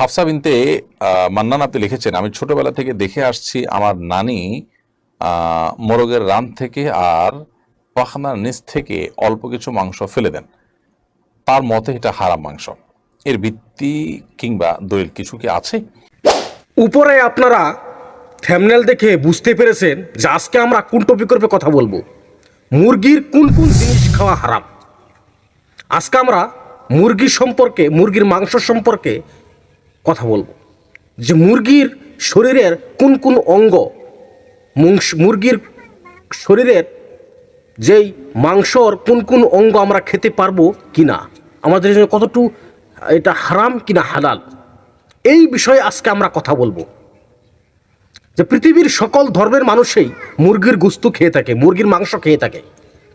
হাফসা বিনতে মান্নান আপনি লিখেছেন, আমি ছোটবেলা থেকে দেখে আসছি আমার নানি মোরগের রান থেকে আর পাখনার নিচ থেকে অল্প কিছু মাংস ফেলে দেন। তার মতে এটা হারাম মাংস। এর ভিত্তি কিংবা দলিল কিছু কি আছে? উপরে আপনারা থ্যামনেল দেখে বুঝতে পেরেছেন যে আজকে আমরা কোন টপিকের উপরে কথা বলব। মুরগির কোন কোন জিনিস খাওয়া হারাম? আজকে আমরা মুরগি সম্পর্কে, মুরগির মাংস সম্পর্কে কথা বলব। যে মুরগির শরীরের কোন কোন অঙ্গ মুরগির শরীরের যেই মাংসর কোন কোন অঙ্গ আমরা খেতে পারব কি না আমাদের জন্য কতটুকু এটা হারাম কিনা হালাল, এই বিষয়ে আজকে আমরা কথা বলব। যে পৃথিবীর সকল ধর্মের মানুষেই মুরগির গুস্তু খেয়ে থাকে, মুরগির মাংস খেয়ে থাকে।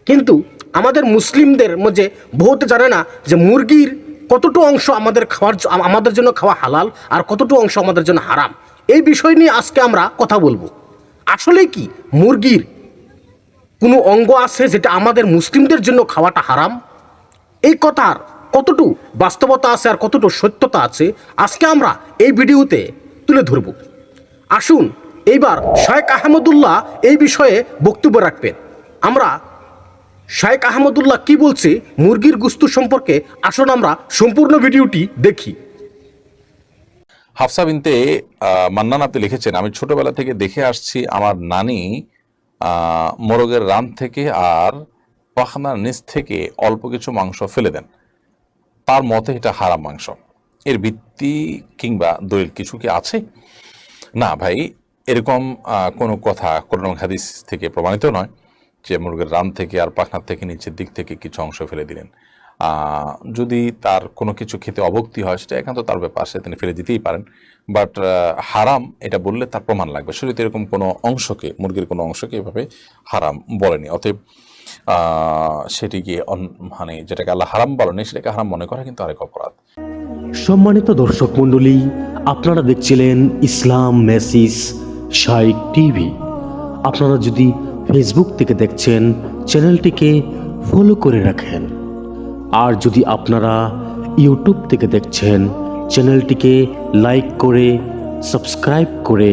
কিন্তু আমাদের মুসলিমদের মধ্যে বহুত জানে না যে মুরগির কতটুকু অংশ আমাদের খাওয়ার আমাদের জন্য খাওয়া হালাল আর কতটুকু অংশ আমাদের জন্য হারাম? এই বিষয় নিয়ে আজকে আমরা কথা বলব। আসলে কি? মুরগির কোনো অঙ্গ আছে যেটা আমাদের মুসলিমদের জন্য খাওয়াটা হারাম? এই কথার কতটুকু বাস্তবতা আছে আর কতটুকু সত্যতা আছে আজকে আমরা এই ভিডিওতে তুলে ধরব। আসুন, এইবার শায়েক আহমদুল্লাহ এই বিষয়ে বক্তব্য রাখবেন। আমরা শায়েক আহমদুল্লাহ কি বলছে? মুরগির গুস্তু সম্পর্কে আসুন আমরা সম্পূর্ণ ভিডিওটি দেখি। হাফসা বিনতে মান্নান আপনি লিখেছেন, আমি ছোটবেলা থেকে দেখে আসছি আমার নানি মোরগের রান থেকে আর পাখনার নিচ থেকে অল্প কিছু মাংস ফেলে দেন। তার মতে এটা হারাম মাংস। এর ভিত্তি কিংবা দলিল কিছু কি আছে? না ভাই, এরকম কোনো কথা কোরআন হাদিস থেকে প্রমাণিত নয়। যে মুরগের রান থেকে আর পাখনার থেকে নিচের দিক থেকে কিছু অংশ ফেলে দিলেন। যদি তার কোনো কিছু খেতে অভক্তি হয়, সেটা একান্ত তার ব্যাপার, সে তিনি ফেলে দিতেই পারেন। বাট হারাম এটা বললে তার প্রমাণ লাগবে। শরীরে এরকম কোনো অংশকে, মুরগির কোনো অংশকে এভাবে হারাম বলেনি। অতএব সেটিকে মানে যেটাকে আল্লাহ হারাম বলেনি, সেটাকে হারাম মনে করা কিন্তু আরেক অপরাধ। সম্মানিত দর্শক মণ্ডলী, আপনারা দেখছিলেন ইসলাম মেসিস শাইক টিভি। আপনারা যদি ফেসবুক থেকে দেখছেন চ্যানেলটিকে ফলো করে রাখেন। আর যদি আপনারা ইউটিউব থেকে দেখছেন চ্যানেলটিকে লাইক করে সাবস্ক্রাইব করে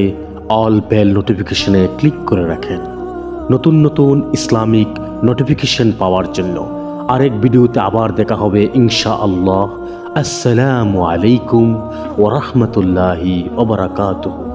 অল বেল নোটিফিকেশনে ক্লিক করে রাখেন। নতুন নতুন ইসলামিক নোটিফিকেশন পাওয়ার জন্য। আরেক ভিডিওতে আবার দেখা হবে ইনশা আল্লাহ আসসালামু আলাইকুম ওরহমতুল্লাহি ওবরাকাতুহু